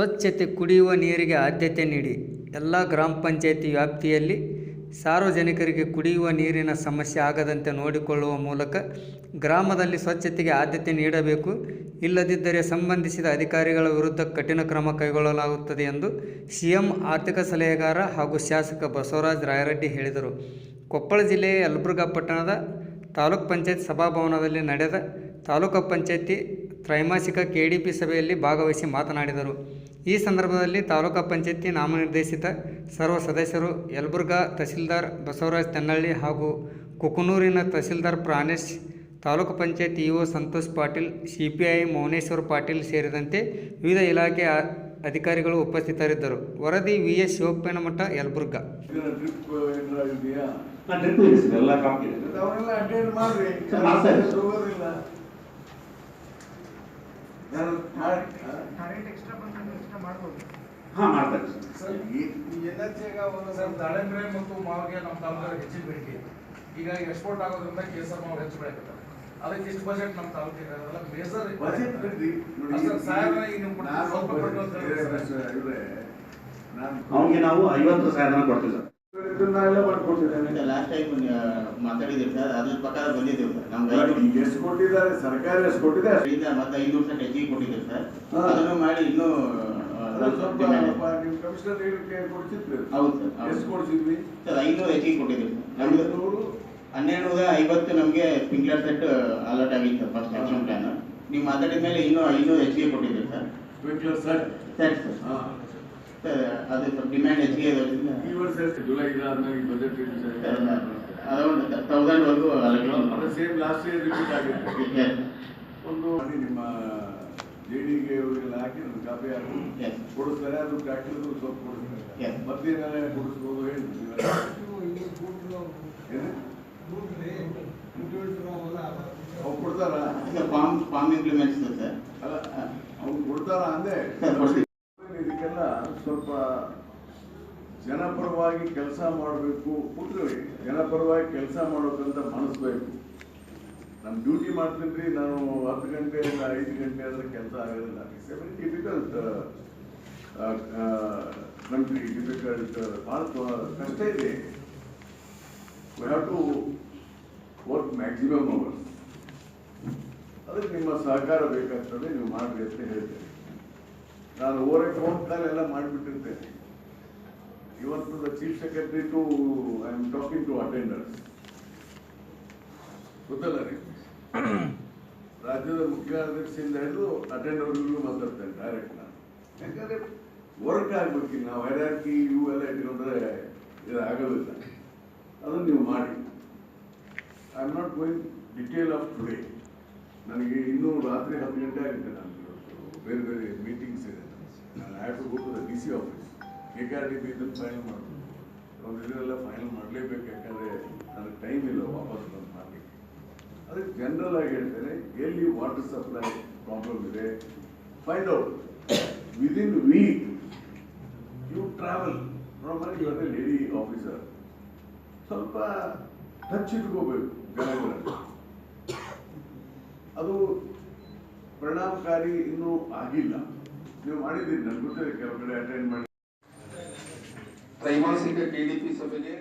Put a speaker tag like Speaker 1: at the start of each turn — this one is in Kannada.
Speaker 1: ಸ್ವಚ್ಛತೆ ಕುಡಿಯುವ ನೀರಿಗೆ ಆದ್ಯತೆ ನೀಡಿ. ಎಲ್ಲ ಗ್ರಾಮ ಪಂಚಾಯಿತಿ ವ್ಯಾಪ್ತಿಯಲ್ಲಿ ಸಾರ್ವಜನಿಕರಿಗೆ ಕುಡಿಯುವ ನೀರಿನ ಸಮಸ್ಯೆ ಆಗದಂತೆ ನೋಡಿಕೊಳ್ಳುವ ಮೂಲಕ ಗ್ರಾಮದಲ್ಲಿ ಸ್ವಚ್ಛತೆಗೆ ಆದ್ಯತೆ ನೀಡಬೇಕು. ಇಲ್ಲದಿದ್ದರೆ ಸಂಬಂಧಿಸಿದ ಅಧಿಕಾರಿಗಳ ವಿರುದ್ಧ ಕಠಿಣ ಕ್ರಮ ಕೈಗೊಳ್ಳಲಾಗುತ್ತದೆ ಎಂದು ಸಿಎಂ ಆರ್ಥಿಕ ಸಲಹೆಗಾರ ಹಾಗೂ ಶಾಸಕ ಬಸವರಾಜ ರಾಯರೆಡ್ಡಿ ಹೇಳಿದರು. ಕೊಪ್ಪಳ ಜಿಲ್ಲೆಯ ಯಲಬುರ್ಗಾ ಪಟ್ಟಣದ ತಾಲೂಕ್ ಪಂಚಾಯತ್ ಸಭಾಭವನದಲ್ಲಿ ನಡೆದ ತಾಲೂಕು ಪಂಚಾಯತಿ ತ್ರೈಮಾಸಿಕ ಕೆಡಿಪಿ ಸಭೆಯಲ್ಲಿ ಭಾಗವಹಿಸಿ ಮಾತನಾಡಿದರು. ಈ ಸಂದರ್ಭದಲ್ಲಿ ತಾಲೂಕಾ ಪಂಚಾಯತಿ ನಾಮನಿರ್ದೇಶಿತ ಸರ್ವ ಸದಸ್ಯರು ಯಲಬುರ್ಗಾ ತಹಸೀಲ್ದಾರ್ ಬಸವರಾಜ್ ತೆನ್ನಳ್ಳಿ ಹಾಗೂ ಕುಕನೂರಿನ ತಹಸೀಲ್ದಾರ್ ಪ್ರಾಣೇಶ್ ತಾಲೂಕು ಪಂಚಾಯತ್ ಇಒ ಸಂತೋಷ್ ಪಾಟೀಲ್ ಸಿಪಿಐ ಮೌನೇಶ್ವರ್ ಪಾಟೀಲ್ ಸೇರಿದಂತೆ ವಿವಿಧ ಇಲಾಖೆ ಅಧಿಕಾರಿಗಳು ಉಪಸ್ಥಿತರಿದ್ದರು. ವರದಿ ವಿ. ಎಸ್. ಶಿವಪ್ಪನಮಠ ಯಲಬುರ್ಗಾ.
Speaker 2: ಎಲ್ಲ ಕಾಪಿ ಇದೆ
Speaker 3: ಮತ್ತೆ ಅವನ್ನೆಲ್ಲ ಅಟೆಂಡ್ ಮಾಡ್ರಿ
Speaker 2: ಸರ್, ಮಾಡ್ತಾ ಇದ್ದೀನಿ.
Speaker 3: ಹೋಗೋದಿಲ್ಲ ಯಾರು ಮಾಡಿ
Speaker 2: ಹಾ ಮಾಡ್ತಾರೆ. ಸರ್
Speaker 4: ಮತ್ತು ಮಾವಿಗೆ ನಮ್ಮ ತಾಲೂಕಾಗ ಹೆಚ್ಚಿನ ಬೇಡಿಕೆ ಇದೆ. ಹೀಗಾಗಿ ಎಕ್ಸ್ಪೋರ್ಟ್ ಆಗೋದ್ರಿಂದ ಕೇಸರ್ ಮಾವು ಹೆಚ್ಚು ಬೆಳೆಯುತ್ತೆ ಅದಕ್ಕೆ ಇಷ್ಟು ಬಜೆಟ್ ನಮ್ಮ ತಾಲೂಕಿಗೆ ಅದೆಲ್ಲ ಮೇಜರ್
Speaker 2: ಅವನಿಗೆ ನಾವು ಐವತ್ತು ಸಾವಿರ ಕೊಡ್ತೀವಿ ಸರ್.
Speaker 5: ಸರ್ ಸರ್
Speaker 3: ಕೊಟ್ಟಿದ್ದಾರೆ? ಸರ್ಕಾರ ಎಷ್ಟು ಕೊಟ್ಟಿದೆ ಅಷ್ಟು.
Speaker 5: ಮತ್ತೆ ಐದು ವರ್ಷ ಹೆಚ್ಚಿಗೆ ಸರ್. ಅದನ್ನು ಮಾಡಿ ಇನ್ನೂ ಸರ್ ಸರ್ ಐನೂರು ಸರ್. ಹನ್ನೆರಡು ನೂರ ಐವತ್ತು ನಮಗೆ ಸ್ಪ್ರಿಂಕ್ಲರ್ ಸೆಟ್ ಅಲರ್ಟ್ ಆಗಿತ್ತು ಸರ್ ಫಸ್ಟ್ ಆಕ್ಷನ್ ಪ್ಲಾನ್ ನೀವು ಮಾತಾಡಿದ ಮೇಲೆ ಇನ್ನೂ ಐನೂರು ಹೆಚ್ಚಿಗೆ ಕೊಟ್ಟಿದ್ದೀವಿ sir.
Speaker 3: Sprinkler set?
Speaker 5: Set sir.
Speaker 3: ಹಾಂ.
Speaker 5: ಸರ್ ಅದು ಡಿಮ್ಯಾಂಡ್ ಹೆಚ್ಚಿಗೆ ಇರೋದ್ರಿಂದ
Speaker 3: ಈ ವರ್ಷ? ಜುಲೈ ಬಜೆಟ್
Speaker 5: ಅರೌಂಡ್ ತೌಸಂಡ್ ವರೆಗೂ
Speaker 3: ಅದು ಸೇಮ್ ಲಾಸ್ಟ್ ಇಯರ್ ರಿಪೀಟ್ ಆಗಿದೆ ಒಂದು ನಿಮ್ಮ ಇವರಿಗೆಲ್ಲ ಹಾಕಿ ನನ್ನ ಕಾಪಿ ಹಾಕಿ.
Speaker 5: Yes.
Speaker 3: ಕೊಡಿಸ್ತಾರೆ ಅದು ಸ್ವಲ್ಪ ಕೊಡಿಸ್ತಾರೆ
Speaker 5: Yes.
Speaker 3: ಮತ್ತೇನೆಲ್ಲ ಕೊಡಿಸ್ಬೋದು ಹೇಳಿ. ಏನು? ಅವ್ರು ಕೊಡ್ತಾರ?
Speaker 5: Farm farm implements sir.
Speaker 3: ಅಲ್ಲ ಅವ್ರು ಕೊಡ್ತಾರ ಅಂದೆ
Speaker 5: ಸರ್, ಕೊಡ್ತೀವಿ.
Speaker 3: ಇದಕ್ಕೆಲ್ಲ ಸ್ವಲ್ಪ ಜನಪರವಾಗಿ ಕೆಲಸ ಮಾಡಬೇಕು ಕೂತ್ಕೊಳ್ಳಿ ಜನಪರವಾಗಿ ಕೆಲಸ ಮಾಡೋದ್ರಿಂದ ಮನಸ್ಬೇಕು ನಮ್ಮ ಡ್ಯೂಟಿ ಮಾಡ್ತೀನಿ ನಾನು ಹತ್ತು ಗಂಟೆ ಇಲ್ಲ ಐದು ಗಂಟೆ ಆದರೆ ಕೆಲಸ ಆಗೋದಿಲ್ಲ. It's very difficult country difficult ಭಾಳ ಕಷ್ಟ ಇದೆ. We have to work maximum hours ಅದಕ್ಕೆ ನಿಮ್ಮ ಸಹಕಾರ ಬೇಕಾಗ್ತದೆ, ನೀವು ಮಾಡ್ರಿ ಅಂತ ಹೇಳ್ತೇನೆ. ನಾನು ಓರೆ ಫೋನ್ ಕಾಲ್ ಎಲ್ಲ to ಇವತ್ತು chief secretary secretary to I am talking to attenders ಗೊತ್ತಲ್ಲ ರೀ? ರಾಜ್ಯದ ಮುಖ್ಯ ಅಧ್ಯಕ್ಷರಿಂದ ಹಿಡಿದು ಅಟೆಂಡರ್ಗಳಿಗೂ ಮಾತಾಡ್ತೇನೆ ಡೈರೆಕ್ಟ್ ನಾನು ಯಾಕಂದ್ರೆ ವರ್ಕ್ ಆಗ್ಬೇಕು ನಾವು ಹೈರಾರ್ಕಿ ಇವು ಎಲ್ಲ ಇಟ್ಕೊಂಡ್ರೆ ಇದು ಆಗೋದಿಲ್ಲ ಅದನ್ನು ನೀವು ಮಾಡಿ. I am not going detail of today ನನಗೆ ಇನ್ನೂ ರಾತ್ರಿ ಹತ್ತು ಗಂಟೆ ಆಗುತ್ತೆ ನಾನು ಬೇರೆ ಬೇರೆ ಮೀಟಿಂಗ್ಸ್ ಇದೆ. ನಾನು have to go to the D C office K R D B ಇದನ್ನು ಫೈನಲ್ ಮಾಡ್ತೀವಿ ಫೈನಲ್ ಮಾಡಲೇಬೇಕು, ಯಾಕಂದರೆ ನನಗೆ ಟೈಮ್ ಇಲ್ಲ ವಾಪಸ್ ಬಂದು ಮಾಡಲಿಕ್ಕೆ. ಅದಕ್ಕೆ ಜನರಲ್ ಆಗಿ ಹೇಳ್ತೇನೆ ಎಲ್ಲಿ ವಾಟರ್ ಸಪ್ಲೈ ಪ್ರಾಬ್ಲಮ್ ಇದೆ. Find out within week you travel normally ಇವತ್ತೆ ಲೇಡಿ ಆಫೀಸರ್ ಸ್ವಲ್ಪ ಟಚ್ ಇಟ್ಕೋಬೇಕು ಅದು ಪರಿಣಾಮಕಾರಿ ಇನ್ನೂ ಆಗಿಲ್ಲ. ನೀವು ಮಾಡಿದ್ದೀರಿ, ನನಗೆ ಗೊತ್ತಿದೆ, ಕೆಲವು ಕಡೆ ಅಟೆಂಡ್ ಮಾಡಿ.
Speaker 6: ತ್ರೈಮಾಸಿಕ ಕೆಡಿಪಿ ಸಭೆಗೆ